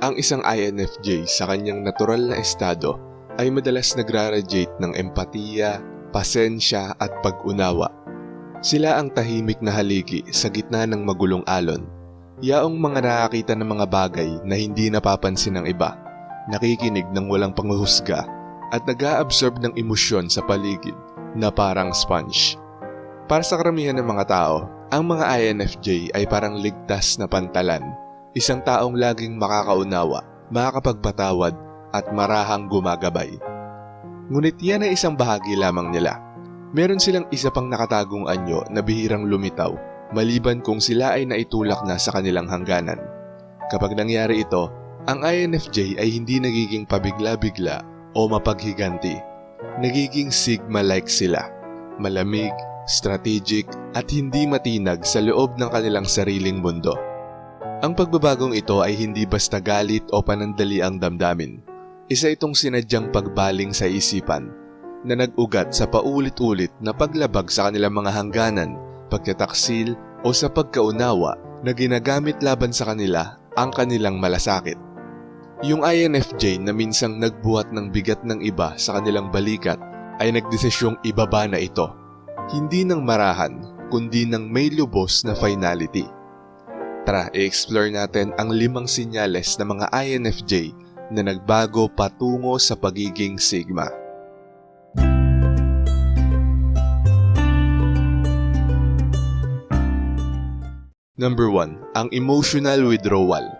Ang isang INFJ sa kanyang natural na estado ay madalas nagraradiate ng empatiya, pasensya at pag-unawa. Sila ang tahimik na haligi sa gitna ng magulong alon. Yaong mga nakakita ng mga bagay na hindi napapansin ng iba, nakikinig ng walang panghuhusga at nag-a-absorb ng emosyon sa paligid na parang sponge. Para sa karamihan ng mga tao, ang mga INFJ ay parang ligtas na pantalan. Isang taong laging makakaunawa, makakapagpatawad at marahang gumagabay. Ngunit yan ay isang bahagi lamang nila. Meron silang isa pang nakatagong anyo na bihirang lumitaw maliban kung sila ay naitulak na sa kanilang hangganan. Kapag nangyari ito, ang INFJ ay hindi nagiging pabigla-bigla o mapaghiganti. Nagiging sigma-like sila. Malamig, strategic at hindi matinag sa loob ng kanilang sariling mundo. Ang pagbabagong ito ay hindi basta galit o panandali ang damdamin. Isa itong sinadyang pagbaling sa isipan na nag-ugat sa paulit-ulit na paglabag sa kanilang mga hangganan, pagtataksil o sa pagkaunawa na ginagamit laban sa kanila ang kanilang malasakit. Yung INFJ na minsang nagbuhat ng bigat ng iba sa kanilang balikat ay nagdesisyong ibaba na ito. Hindi ng marahan, kundi ng may lubos na finality. Tara, i-explore natin ang limang sinyales ng mga INFJ na nagbago patungo sa pagiging Sigma. Number 1, ang emotional withdrawal.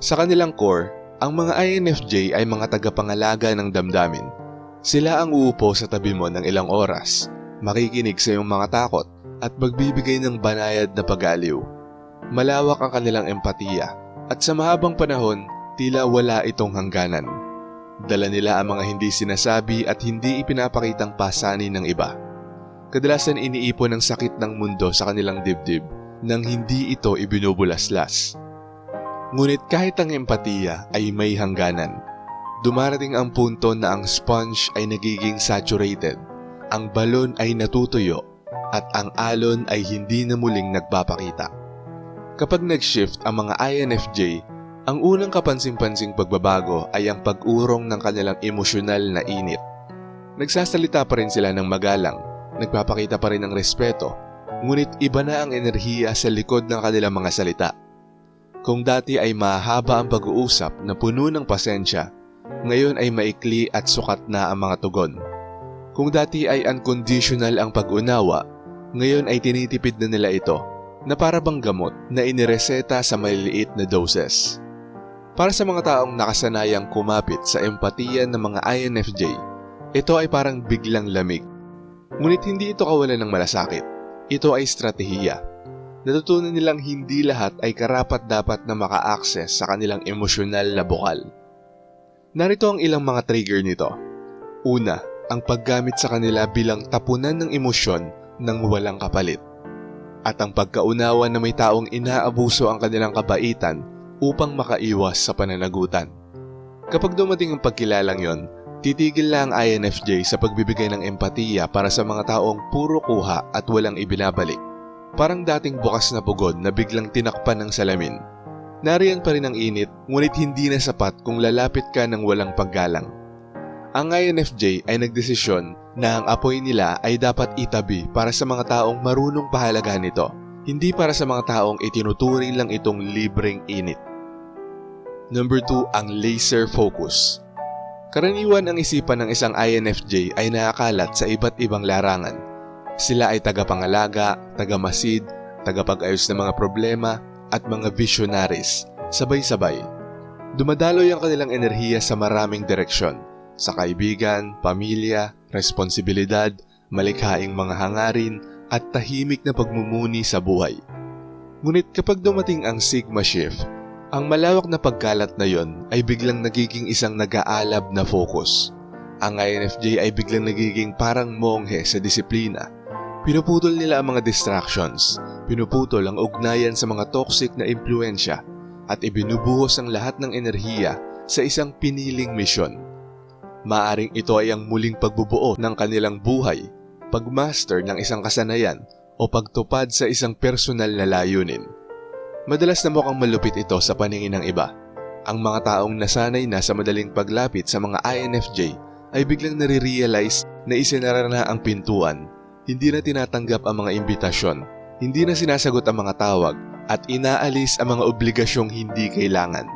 Sa kanilang core, ang mga INFJ ay mga tagapangalaga ng damdamin. Sila ang uupo sa tabi mo ng ilang oras, makikinig sa iyong mga takot at magbibigay ng banayad na pag-aliw. Malawak ang kanilang empatiya at sa mahabang panahon, tila wala itong hangganan. Dala nila ang mga hindi sinasabi at hindi ipinapakitang pasanin ng iba. Kadalasan iniipon ng sakit ng mundo sa kanilang dibdib nang hindi ito ibinubulaslas. Ngunit kahit ang empatiya ay may hangganan, dumarating ang punto na ang sponge ay nagiging saturated, ang balon ay natutuyo, at ang alon ay hindi na muling nagpapakita. Kapag nag-shift ang mga INFJ, ang unang kapansin-pansing pagbabago ay ang pag-urong ng kanilang emosyonal na init. Nagsasalita pa rin sila ng magalang, nagpapakita pa rin ng respeto, ngunit iba na ang enerhiya sa likod ng kanilang mga salita. Kung dati ay mahaba ang pag-uusap na puno ng pasensya, ngayon ay maikli at sukat na ang mga tugon. Kung dati ay unconditional ang pag-unawa, ngayon ay tinitipid na nila ito na para bang gamot na inireseta sa maliliit na doses. Para sa mga taong nakasanayang kumapit sa empatiya ng mga INFJ, ito ay parang biglang lamig. Ngunit hindi ito kawalan ng malasakit. Ito ay estratehiya. Natutunan nilang hindi lahat ay karapat dapat na maka-access sa kanilang emosyonal na bukal. Narito ang ilang mga trigger nito. Una, ang paggamit sa kanila bilang tapunan ng emosyon ng walang kapalit. At ang pagkaunawa na may taong inaabuso ang kanilang kabaitan upang makaiwas sa pananagutan. Kapag dumating ang pagkilalang yon, titigil na ang INFJ sa pagbibigay ng empatiya para sa mga taong puro kuha at walang ibinabalik. Parang dating bukas na pugod na biglang tinakpan ng salamin. Nariyan pa rin ang init, ngunit hindi na sapat kung lalapit ka ng walang paggalang. Ang INFJ ay nagdesisyon na ang apoy nila ay dapat itabi para sa mga taong marunong pahalagahan nito, hindi para sa mga taong itinuturing lang itong libreng init. Number 2, ang laser focus. Karaniwan ang isipan ng isang INFJ ay nakakalat sa iba't ibang larangan. Sila ay tagapangalaga, tagamasid, tagapag-ayos ng mga problema, at mga visionaries, sabay-sabay. Dumadaloy ang kanilang enerhiya sa maraming direksyon, sa kaibigan, pamilya, responsibilidad, malikhaing mga hangarin, at tahimik na pagmumuni sa buhay. Ngunit kapag dumating ang Sigma Shift, ang malawak na pagkalat na yon ay biglang nagiging isang nag-aalab na focus. Ang INFJ ay biglang nagiging parang monghe sa disiplina. Pinuputol nila ang mga distractions, pinuputol ang ugnayan sa mga toxic na impluensya, at ibinubuhos ang lahat ng enerhiya sa isang piniling misyon. Maaring ito ay ang muling pagbubuo ng kanilang buhay, pagmaster ng isang kasanayan, o pagtupad sa isang personal na layunin. Madalas na mukhang malupit ito sa paningin ng iba. ang mga taong nasanay na sa madaling paglapit sa mga INFJ ay biglang nare-realize na isinara na ang pintuan, hindi na tinatanggap ang mga imbitasyon, hindi na sinasagot ang mga tawag, at inaalis ang mga obligasyong hindi kailangan.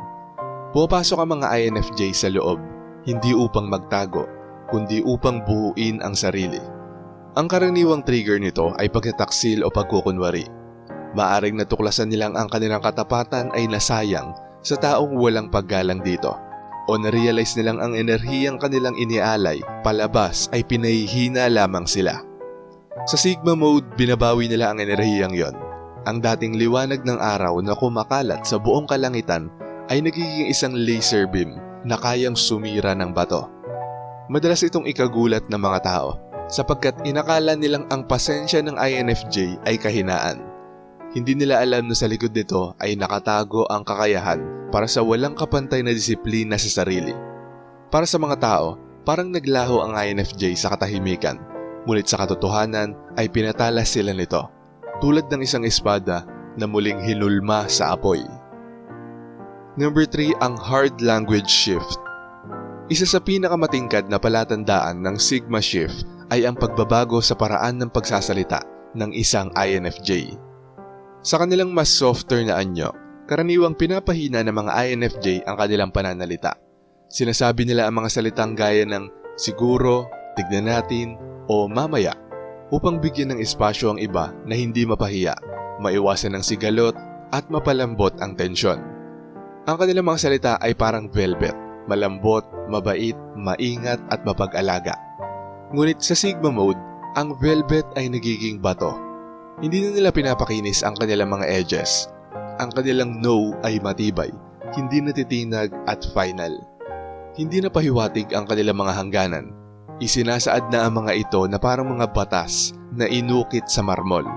Pupasok ang mga INFJ sa loob, hindi upang magtago, kundi upang buuin ang sarili. Ang karaniwang trigger nito ay pagtataksil o pagkukunwari. Maaring natuklasan nilang ang kanilang katapatan ay nasayang sa taong walang paggalang dito. O na-realize nilang ang enerhiyang kanilang inialay palabas ay pinahihina lamang sila. Sa Sigma mode, binabawi nila ang enerhiyang yon. Ang dating liwanag ng araw na kumakalat sa buong kalangitan ay nagiging isang laser beam na kayang sumira ng bato. Madalas itong ikagulat ng mga tao sapagkat inakala nilang ang pasensya ng INFJ ay kahinaan. Hindi nila alam na sa likod nito ay nakatago ang kakayahan para sa walang kapantay na disiplina sa sarili. Para sa mga tao, parang naglaho ang INFJ sa katahimikan, ngunit sa katotohanan ay pinatalas sila nito, tulad ng isang espada na muling hinulma sa apoy. Number 3 ang hard language shift. Isa sa pinakamatingkad na palatandaan ng Sigma shift ay ang pagbabago sa paraan ng pagsasalita ng isang INFJ. Sa kanilang mas softer na anyo, karaniwang pinapahina ng mga INFJ ang kanilang pananalita. Sinasabi nila ang mga salitang gaya ng siguro, tignan natin, o mamaya upang bigyan ng espasyo ang iba na hindi mapahiya, maiwasan ng sigalot at mapalambot ang tensyon. Ang kanilang mga salita ay parang velvet, malambot, mabait, maingat at mapag-alaga. Ngunit sa Sigma mode, ang velvet ay nagiging bato. Hindi na nila pinapakinis ang kanilang mga edges. Ang kanilang no ay matibay, hindi natitinag at final. Hindi na pahiwatig ang kanilang mga hangganan. Isinasaad na ang mga ito na parang mga batas na inukit sa marmol.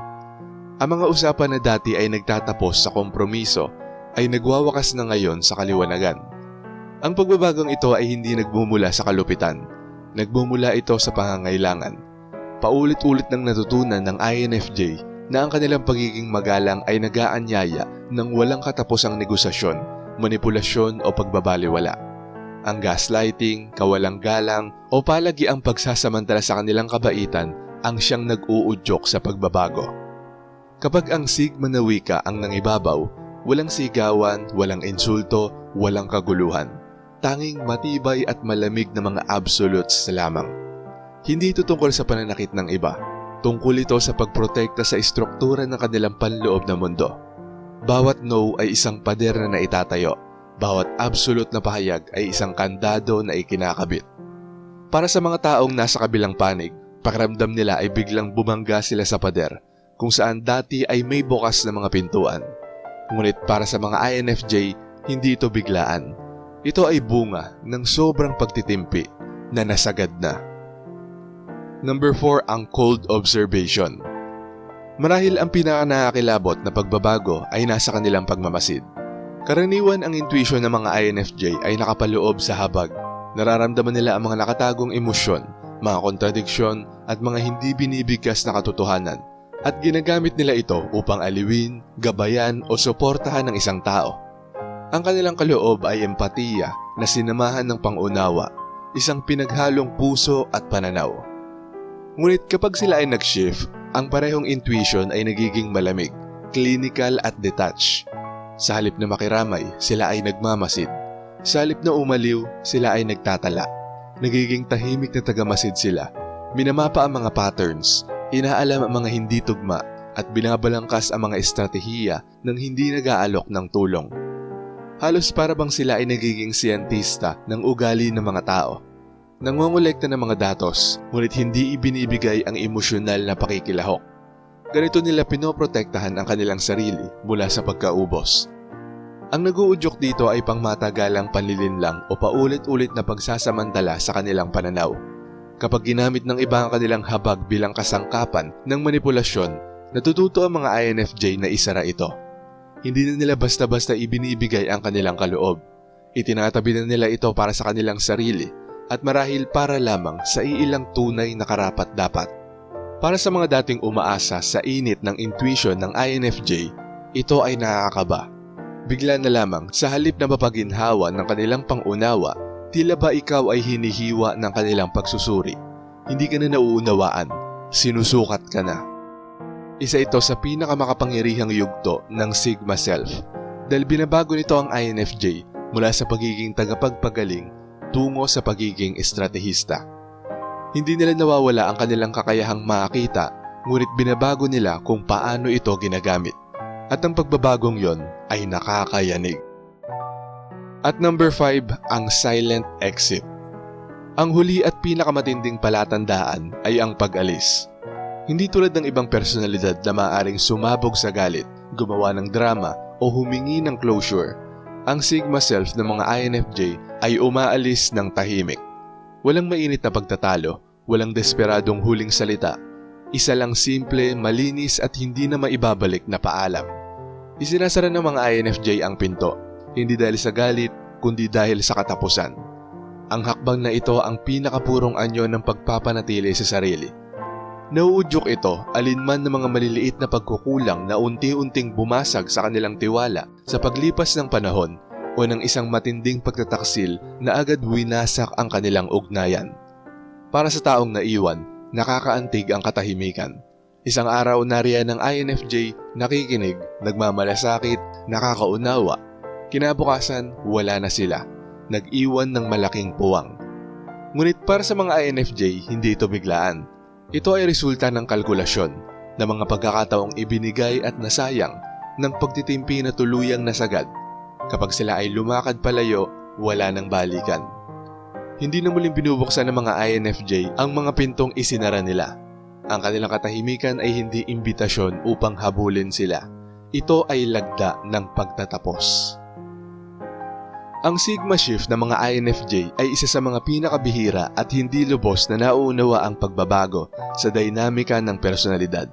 Ang mga usapan na dati ay nagtatapos sa kompromiso ay nagwawakas na ngayon sa kaliwanagan. Ang pagbabagong ito ay hindi nagmumula sa kalupitan. Nagmumula ito sa pangangailangan. Paulit-ulit nang natutunan ng INFJ na ang kanilang pagiging magalang ay nagaanyaya ng walang katapusang negosasyon, manipulasyon o pagbabaliwala. Ang gaslighting, kawalang galang o palagi ang pagsasamantala sa kanilang kabaitan ang siyang nag-uudyok sa pagbabago. Kapag ang sigma na wika ang nangibabaw, walang sigawan, walang insulto, walang kaguluhan. Tanging matibay at malamig na mga absolutes lamang. Hindi ito tungkol sa pananakit ng iba. Tungkol ito sa pagprotekta sa istruktura ng kanilang panloob na mundo. Bawat no ay isang pader na naitatayo. Bawat absolute na pahayag ay isang kandado na ikinakabit. Para sa mga taong nasa kabilang panig, pakiramdam nila ay biglang bumangga sila sa pader kung saan dati ay may bukas na mga pintuan. Ngunit para sa mga INFJ, hindi ito biglaan. Ito ay bunga ng sobrang pagtitimpi na nasagad na. Number 4 ang cold observation. Marahil ang pinakanakakilabot na pagbabago ay nasa kanilang pagmamasid. Karaniwan ang intuition ng mga INFJ ay nakapaloob sa habag. Nararamdaman nila ang mga nakatagong emosyon, mga kontradiksyon at mga hindi binibigkas na katotohanan at ginagamit nila ito upang aliwin, gabayan o suportahan ng isang tao. Ang kanilang kaloob ay empatiya na sinamahan ng pangunawa, isang pinaghalong puso at pananaw. Ngunit kapag sila ay nag-shift, ang parehong intuition ay nagiging malamig, clinical at detached. Sa halip na makiramay, sila ay nagmamasid. Sa halip na umaliw, sila ay nagtatala. Nagiging tahimik na tagamasid sila. Minamapa ang mga patterns, inaalam ang mga hindi tugma at binabalangkas ang mga estratehiya ng hindi nag-aalok ng tulong. Halos para bang sila ay nagiging siyentista ng ugali ng mga tao. Nangongolekta ng mga datos, ngunit hindi ibinibigay ang emosyonal na pakikilahok. Ganito nila pinoprotektahan ang kanilang sarili mula sa pagkaubos. Ang naguudyok dito ay pangmatagalang panlilinlang o paulit-ulit na pagsasamantala sa kanilang pananaw. Kapag ginamit ng iba ang kanilang habag bilang kasangkapan ng manipulasyon, natututo ang mga INFJ na isara ito. Hindi na nila basta-basta ibinibigay ang kanilang kaloob. Itinatabi na nila ito para sa kanilang sarili at marahil para lamang sa iilang tunay na karapat-dapat. Para sa mga dating umaasa sa init ng intuition ng INFJ, ito ay nakakaba. Bigla na lamang sa halip na mapaginhawa ng kanilang pangunawa, tila ba ikaw ay hinihiwa ng kanilang pagsusuri. Hindi ka na nauunawaan, sinusukat ka na. Isa ito sa pinakamakapangyarihang yugto ng Sigma Self dahil binabago nito ang INFJ mula sa pagiging tagapagpagaling tungo sa pagiging estratehista. Hindi nila nawawala ang kanilang kakayahang makita ngunit binabago nila kung paano ito ginagamit. At ang pagbabagong yon ay nakakayanig. At number 5, ang silent exit. Ang huli at pinakamatinding palatandaan ay ang pag-alis. Hindi tulad ng ibang personalidad na maaaring sumabog sa galit, gumawa ng drama o humingi ng closure. Ang Sigma Self ng mga INFJ ay umaalis ng tahimik. Walang mainit na pagtatalo, walang desperadong huling salita. Isa lang simple, malinis at hindi na maibabalik na paalam. Isinasara ng mga INFJ ang pinto, hindi dahil sa galit, kundi dahil sa katapusan. Ang hakbang na ito ang pinakapurong anyo ng pagpapanatili sa sarili. Nauudyok ito alinman ng mga maliliit na pagkukulang na unti-unting bumasag sa kanilang tiwala sa paglipas ng panahon o ng isang matinding pagtataksil na agad winasak ang kanilang ugnayan. Para sa taong naiwan, nakakaantig ang katahimikan. Isang araw nariyan ng INFJ, nakikinig, nagmamalasakit, nakakaunawa. Kinabukasan, wala na sila. Nag-iwan ng malaking puwang. Ngunit para sa mga INFJ, hindi ito biglaan. Ito ay resulta ng kalkulasyon na mga pagkakataong ibinigay at nasayang ng pagtitimpi na tuluyang nasagad. Kapag sila ay lumakad palayo, wala nang balikan. Hindi na muling binubuksan ng mga INFJ ang mga pintong isinara nila. Ang kanilang katahimikan ay hindi imbitasyon upang habulin sila. Ito ay lagda ng pagtatapos. Ang Sigma Shift ng mga INFJ ay isa sa mga pinakabihira at hindi lubos na nauunawa ang pagbabago sa dinamika ng personalidad.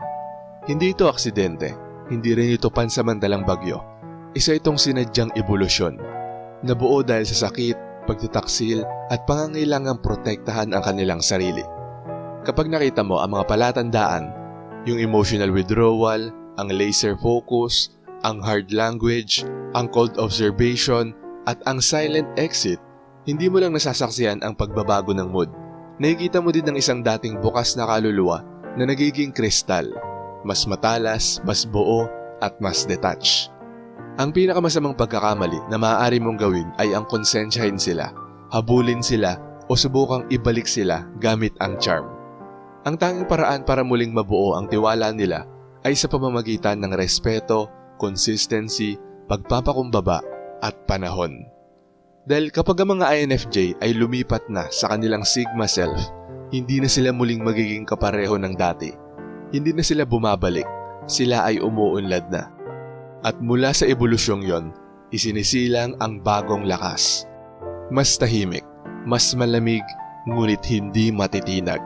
Hindi ito aksidente, hindi rin ito pansamantalang bagyo. Isa itong sinadyang ebolusyon. Nabuo dahil sa sakit, pagtitaksil at pangangailangang protektahan ang kanilang sarili. Kapag nakita mo ang mga palatandaan, yung emotional withdrawal, ang laser focus, ang hard language, ang cold observation, at ang silent exit, hindi mo lang nasasaksiyan ang pagbabago ng mood. Nakikita mo din ng isang dating bukas na kaluluwa na nagiging kristal, mas matalas, mas buo, at mas detach. Ang pinakamasamang pagkakamali na maaari mong gawin ay ang konsensyahin sila, habulin sila, o subukang ibalik sila gamit ang charm. Ang tanging paraan para muling mabuo ang tiwala nila ay sa pamamagitan ng respeto, consistency, pagpapakumbaba, at panahon. Dahil kapag ang mga INFJ ay lumipat na sa kanilang Sigma Self, hindi na sila muling magiging kapareho ng dati. Hindi na sila bumabalik, sila ay umuunlad na. At mula sa ebolusyong yon, isinisilang ang bagong lakas. Mas tahimik, mas malamig, ngunit hindi matitinag.